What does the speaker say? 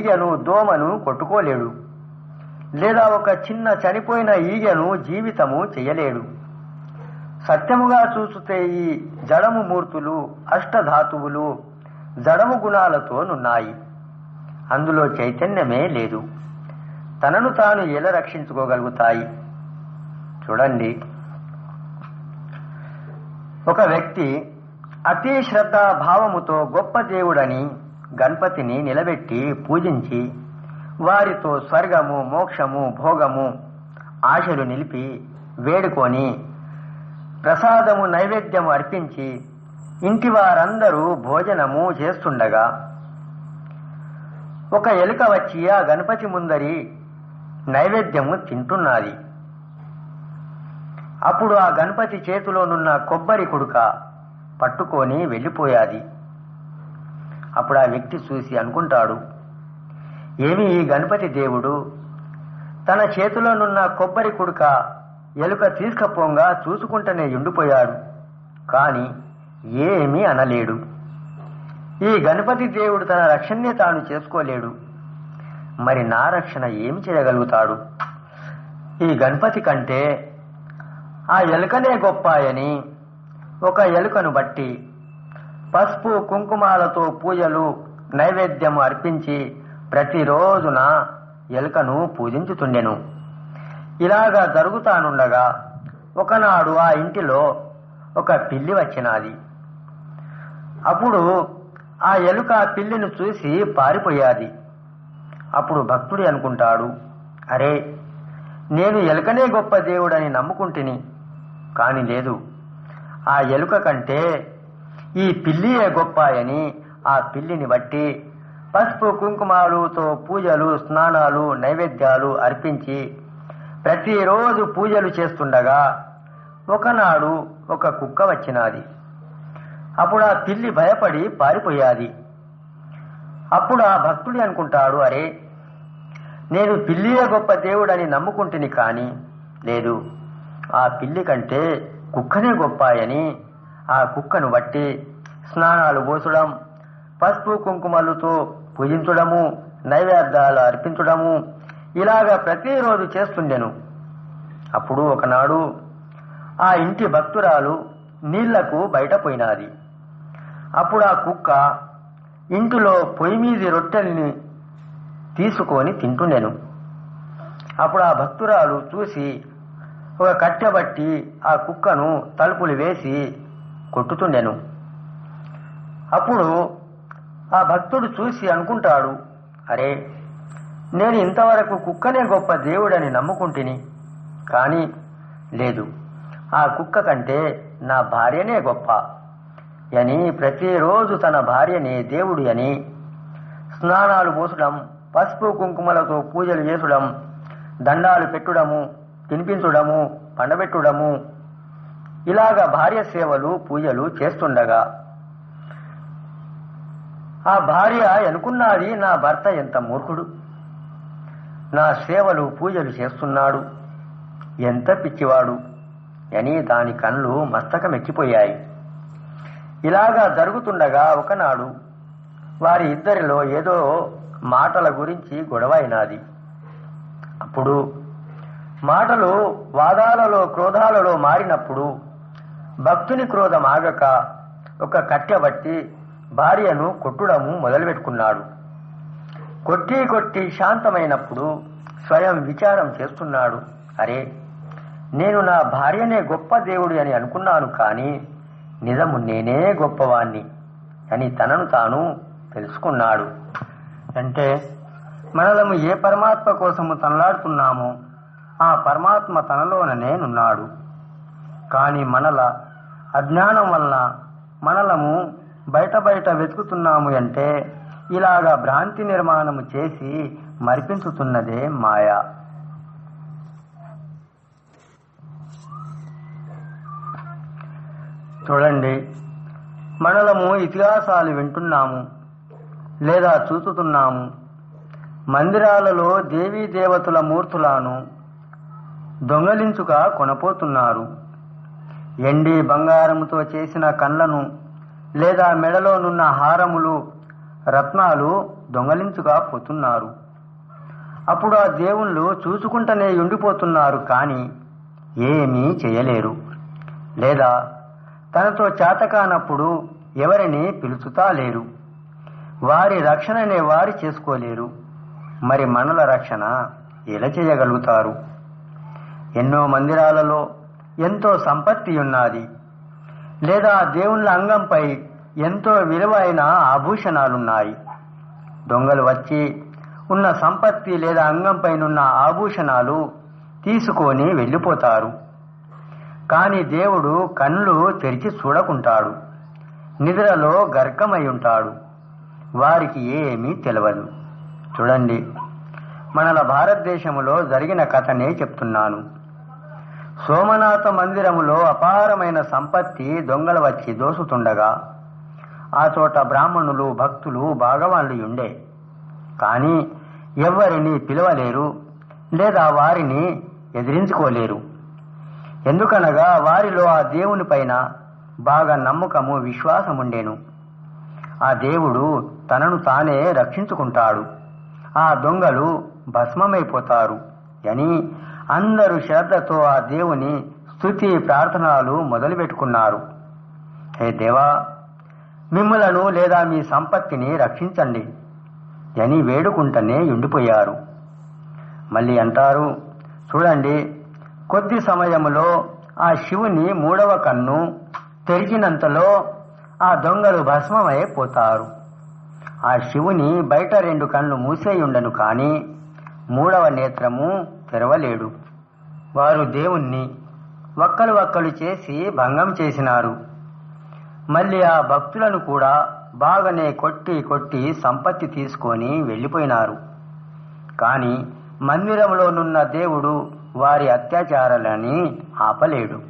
ఈగను దోమను కొట్టుకోలేడు. లేదా ఒక చిన్న చనిపోయిన ఈగను జీవితము చెయ్యలేడు. సత్యముగా చూస్తే ఈ జడము మూర్తులు అష్టధాతువులు జడము గుణాలతో నున్నాయి. అందులో చైతన్యమే లేదు. తనను తాను ఎలా రక్షించుకోగలుగుతాయి? చూడండి. ఒక వ్యక్తి అతి శ్రద్ధ భావముతో గొప్ప దేవుడని గణపతిని నిలబెట్టి పూజించి వారితో స్వర్గము మోక్షము భోగము ఆశలు నిలిపి వేడుకొని ప్రసాదము నైవేద్యము అర్పించి ఇంటి వారందరూ భోజనము చేస్తుండగా ఒక ఎలుక వచ్చి ఆ గణపతి ముందరి నైవేద్యము తింటున్నది. అప్పుడు ఆ గణపతి చేతిలోనున్న కొబ్బరి కుడుక పట్టుకొని వెళ్ళిపోయాది. అప్పుడు ఆ వ్యక్తి చూసి అనుకుంటాడు ఏమి ఈ గణపతి దేవుడు? తన చేతిలోనున్న కొబ్బరి కుడుక ఎలుక తీసుకపోంగా చూసుకుంటూనే ఉండిపోయాడు కాని ఏమీ అనలేడు. ఈ గణపతి దేవుడు తన రక్షణనే తాను చేసుకోలేడు. మరి నా రక్షణ ఏమి చేయగలుగుతాడు? ఈ గణపతి కంటే ఆ ఎలుకనే గొప్పాయని ఒక ఎలుకను బట్టి పసుపు కుంకుమాలతో పూజలు నైవేద్యం అర్పించి ప్రతిరోజున ఎలుకను పూజించుతుండెను. ఇలాగా జరుగుతానుండగా ఒకనాడు ఆ ఇంటిలో ఒక పిల్లి వచ్చినది. అప్పుడు ఆ ఎలుక పిల్లిని చూసి పారిపోయాది. అప్పుడు భక్తుడు అనుకుంటాడు అరే నేను ఎలుకనే గొప్ప దేవుడని నమ్ముకుంటుని. కాని లేదు ఆ ఎలుక కంటే ఈ పిల్లియే గొప్పాయని? ఆ పిల్లిని బట్టి పసుపు కుంకుమాలుతో పూజలు స్నానాలు నైవేద్యాలు అర్పించి ప్రతిరోజు పూజలు చేస్తుండగా ఒకనాడు ఒక కుక్క వచ్చినది. అప్పుడు ఆ పిల్లి భయపడి పారిపోయాది. అప్పుడు ఆ భక్తుడు అనుకుంటాడు అరే నేను పిల్లియే గొప్ప దేవుడని నమ్ముకుంటుని కాని లేదు. ఆ పిల్లి కంటే కుక్కనే గొప్పాయని ఆ కుక్కను బట్టి స్నానాలు పోసడం పసుపు కుంకుమలతో పూజించడము నైవేద్యాలు అర్పించడము ఇలాగా ప్రతిరోజు చేస్తుండెను. అప్పుడు ఒకనాడు ఆ ఇంటి భక్తురాలు నీళ్ళకు బయట పోయినది అప్పుడు ఆ కుక్క ఇంటిలో పొయ్యి మీది రొట్టెల్ని తీసుకొని తింటుండెను. అప్పుడు ఆ భక్తురాలు చూసి ఒక కట్టెబట్టి ఆ కుక్కను తలుపులు వేసి కొట్టుతుండెను. అప్పుడు ఆ భక్తుడు చూసి అనుకుంటాడు అరే నేను ఇంతవరకు కుక్కనే గొప్ప దేవుడని నమ్ముకుంటుని. కానీ లేదు ఆ కుక్క కంటే నా భార్యనే గొప్ప. అని ప్రతిరోజు తన భార్యని దేవుడు అని స్నానాలు పోసడం పసుపు కుంకుమలతో పూజలు చేసుడం దండాలు పెట్టుడము తినిపించడము పండబెట్టుడము. ఇలాగ భార్య సేవలు పూజలు చేస్తుండగా ఆ భార్య అనుకున్నది నా భర్త ఎంత మూర్ఖుడు. నా సేవలు పూజలు చేస్తున్నాడు. ఎంత పిచ్చివాడు. అని దాని కళ్ళు మస్తకమెక్కిపోయాయి. ఇలాగా జరుగుతుండగా ఒకనాడు వారి ఇద్దరిలో ఏదో మాటల గురించి గొడవ అయినాది అప్పుడు మాటలు వాదాలలో క్రోధాలలో మారినప్పుడు భక్తుని క్రోధం ఆగక ఒక కట్టెబట్టి భార్యను కొట్టుడము మొదలుపెట్టుకున్నాడు. కొట్టి కొట్టి శాంతమైనప్పుడు స్వయం విచారం చేస్తున్నాడు. అరే నేను నా భార్యనే గొప్ప దేవుడి అని అనుకున్నాను కానీ నిజము నేనే గొప్పవాణ్ణి అని తనను తాను తెలుసుకున్నాడు. అంటే మనలము ఏ పరమాత్మ కోసము తనలాడుతున్నామో ఆ పరమాత్మ తనలోన నేనున్నాడు. కానీ మనల అజ్ఞానం వల్ల మనలము బయట బయట వెతుకుతున్నాము అంటే ఇలాగా భ్రాంతి నిర్మాణము చేసి మరిపించుతున్నదే మాయా. చూడండి మనలము ఇతిహాసాలు వింటున్నాము లేదా చూచుతున్నాము మందిరాలలో దేవీ దేవతల మూర్తులను దొంగలించుక కొనపోతున్నారు. ఎండి బంగారముతో చేసిన కళ్ళను లేదా మెడలోనున్న హారములు రత్నాలు దొంగలించుగా పోతున్నారు. అప్పుడు ఆ దేవుళ్ళు చూసుకుంటూనే ఉండిపోతున్నారు కానీ ఏమీ చేయలేరు. లేదా తనతో చేతకానప్పుడు ఎవరిని పిలుచుతా లేరు. వారి రక్షణనే వారి చేసుకోలేరు. మరి మనల రక్షణ ఎలా చేయగలుగుతారు? ఎన్నో మందిరాలలో ఎంతో సంపత్తి ఉన్నది. లేదా దేవుళ్ళ అంగంపై ఎంతో విలువైన ఆభూషణాలున్నాయి. దొంగలు వచ్చి ఉన్న సంపత్తి లేదా అంగంపైనున్న ఆభూషణాలు తీసుకొని వెళ్ళిపోతారు. కాని దేవుడు కన్నులు తెరిచి చూడకుంటాడు. నిద్రలో గర్కమై ఉంటాడు. వారికి ఏమీ తెలియదు చూడండి మనల భారతదేశంలో జరిగిన కథనే చెప్తున్నాను. సోమనాథ మందిరములో అపారమైన సంపత్తి దొంగలు వచ్చి దోసుతుండగా ఆ చోట బ్రాహ్మణులు భక్తులు భాగవాన్లు ఉండే కానీ ఎవ్వరిని పిలవలేరు లేదా వారిని ఎదిరించుకోలేరు. ఎందుకనగా వారిలో ఆ దేవుని పైన బాగా నమ్మకము విశ్వాసముండేను. ఆ దేవుడు తనను తానే రక్షించుకుంటాడు. ఆ దొంగలు భస్మమైపోతారు అని అందరూ శ్రద్ధతో ఆ దేవుని స్తుతి ప్రార్థనలు మొదలుపెట్టుకున్నారు. హే దేవా మిమ్మలను లేదా మీ సంపత్తిని రక్షించండి. అని వేడుకుంటూనే ఉండిపోయారు. మళ్ళీ అంటారు చూడండి కొద్ది సమయంలో ఆ శివుని మూడవ కన్ను తెరిచినంతలో ఆ దొంగలు భస్మమైపోతారు. ఆ శివుని బయట రెండు కళ్ళు మూసేయుండను కానీ మూడవ నేత్రము తెరవలేడు. వారు దేవుణ్ణి వక్కలు వక్కలు చేసి భంగం చేసినారు. మళ్ళీ ఆ భక్తులను కూడా బాగానే కొట్టి కొట్టి సంపత్తి తీసుకొని వెళ్ళిపోయినారు. కానీ మందిరంలోనున్న దేవుడు వారి అత్యాచారాలని ఆపలేడు.